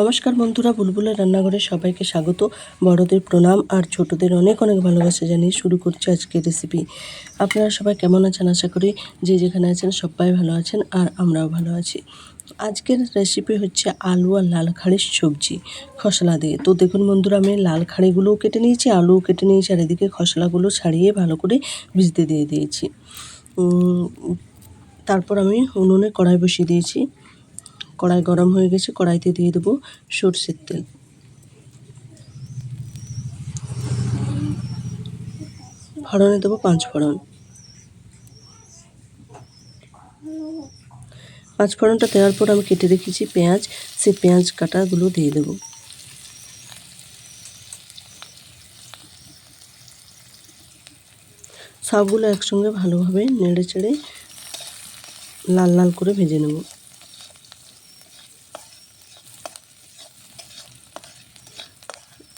নমস্কার বন্ধুরা বুলবুলের রান্নাঘরে সবাইকে স্বাগত। বড়দের প্রণাম আর ছোটদের অনেক অনেক ভালোবাসা জানিয়ে শুরু করছি আজকের রেসিপি আপনারা সবাই কেমন আছেন? আশা করি যে যেখানে আছেন সবাই ভালো আছেন আর আমরাও ভালো আছি। আজকের রেসিপি হচ্ছে আলু আর লাল খাড়ির সবজি, খসলা দিয়ে। তো দেখুন বন্ধুরা, আমি লাল খাড়িগুলোও কেটে নিয়েছি, আলুও কেটে নিয়েছি, আর এদিকে খসলাগুলো ছাড়িয়ে ভালো করে ভিজতে দিয়ে দিয়েছি। তারপর আমি উনুনে কড়াই বসিয়ে দিয়েছি। কড়াই গরম হয়ে গেছে, কড়াইতে দিয়ে দেবো সর্ষের তেল। ফোড়নে দেবো পাঁচ ফোড়ন। পাঁচ ফোড়নটা দেওয়ার পর আমি কেটে রেখেছি পেঁয়াজ, সেই পেঁয়াজ কাটাগুলো দিয়ে দেবো। সবগুলো একসঙ্গে ভালোভাবে নেড়ে চেড়ে লাল লাল করে ভেজে নেব।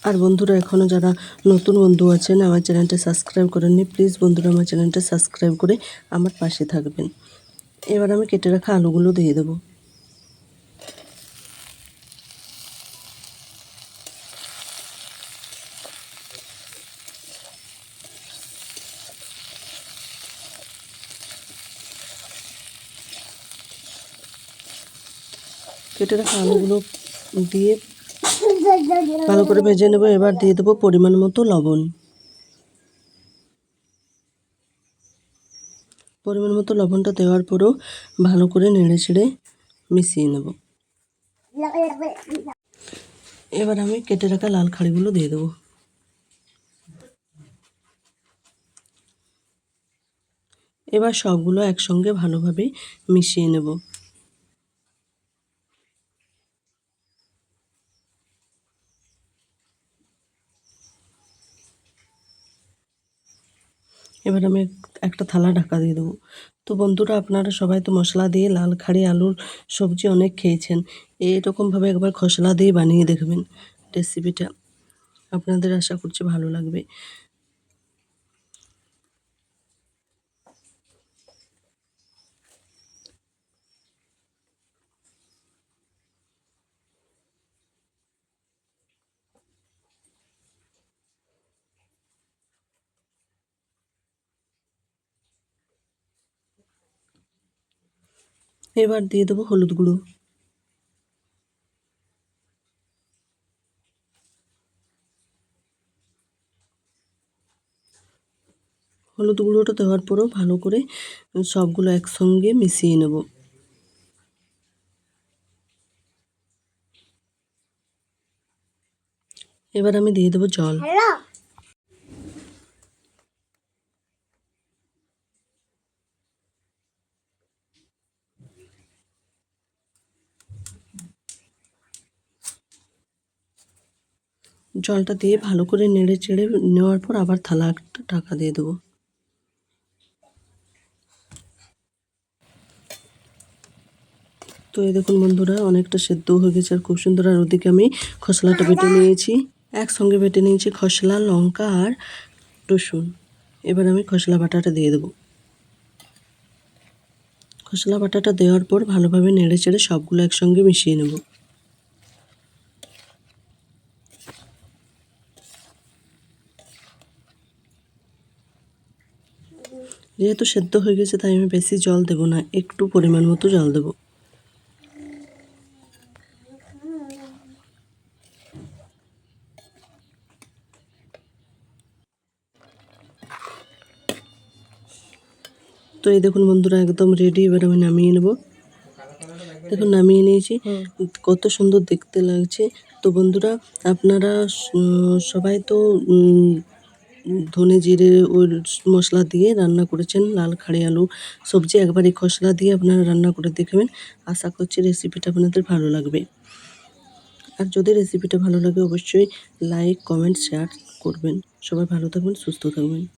আর বন্ধুরা এখনও যারা নতুন বন্ধু আছেন, আমার চ্যানেলটা সাবস্ক্রাইব করেননি প্লিজ বন্ধুরা, আমার চ্যানেলটা সাবস্ক্রাইব করে আমার পাশে থাকবেন। এবার আমি কেটে রাখা আলুগুলো দিয়ে দেবো। কেটে রাখা আলুগুলো দিয়ে ভালো করে ভেজে নেব, এবার দিয়ে দেবো পরিমাণ মতো লবণ। পরিমাণ মতো লবণটা দেওয়ার পরেও ভালো করে নেড়ে ছেড়ে মিশিয়ে নেব। এবার আমি কেটে রাখা লাল খাড়িগুলো দিয়ে দেবো। এবার সবগুলো একসঙ্গে ভালোভাবে মিশিয়ে নেব। এবার আমি একটা থালা ঢাকা দিয়ে দেবো। তো বন্ধুরা, আপনারা সবাই তো মশলা দিয়ে লাল খাড়ি, আলুর সবজি অনেক খেয়েছেন। এইরকমভাবে একবার খসলা দিয়ে বানিয়ে দেখবেন রেসিপিটা। আপনাদের আশা করছি ভালো লাগবে। এবার দিয়ে দেবো হলুদ গুঁড়ো। হলুদ গুঁড়োটা দেওয়ার পরেও ভালো করে সবগুলো একসঙ্গে মিশিয়ে নেব। এবার আমি দিয়ে দেবো জল। জলটা দিয়ে ভালো করে নেড়ে চেড়ে নেওয়ার পর আবার থালা একটা ঢাকা দিয়ে দেবো। তো এই দেখুন বন্ধুরা অনেকটা সেদ্ধ হয়ে গেছে আর খুব সুন্দর। আর ওদিকে আমি খসলাটা বেটে নিয়েছি। একসঙ্গে বেটে নিয়েছি খসলা লঙ্কা আর রসুন। এবার আমি খসলা বাটাটা দিয়ে দেবো। খসলা বাটাটা দেওয়ার পর ভালোভাবে নেড়ে চেড়ে সবগুলো একসঙ্গে মিশিয়ে নেব। যেহেতু সেদ্ধ হয়ে গেছে তাই আমি বেশি জল দেব না একটু পরিমাণ মতো জল দেবো। তো এই দেখুন বন্ধুরা একদম রেডি এবার আমি নামিয়ে নেব। দেখুন নামিয়ে নিয়েছি। কত সুন্দর দেখতে লাগছে। তো বন্ধুরা আপনারা সবাই তো ধনে জিরে ওই মশলা দিয়ে রান্না করেছেন লাল খাড়ি আলু সবজি একবার এই খসলা দিয়ে আপনারা রান্না করে দেখবেন। আশা করছি রেসিপিটা আপনাদের ভালো লাগবে। আর যদি রেসিপিটা ভালো লাগে, অবশ্যই লাইক কমেন্ট শেয়ার করবেন। সবাই ভালো থাকবেন, সুস্থ থাকবেন।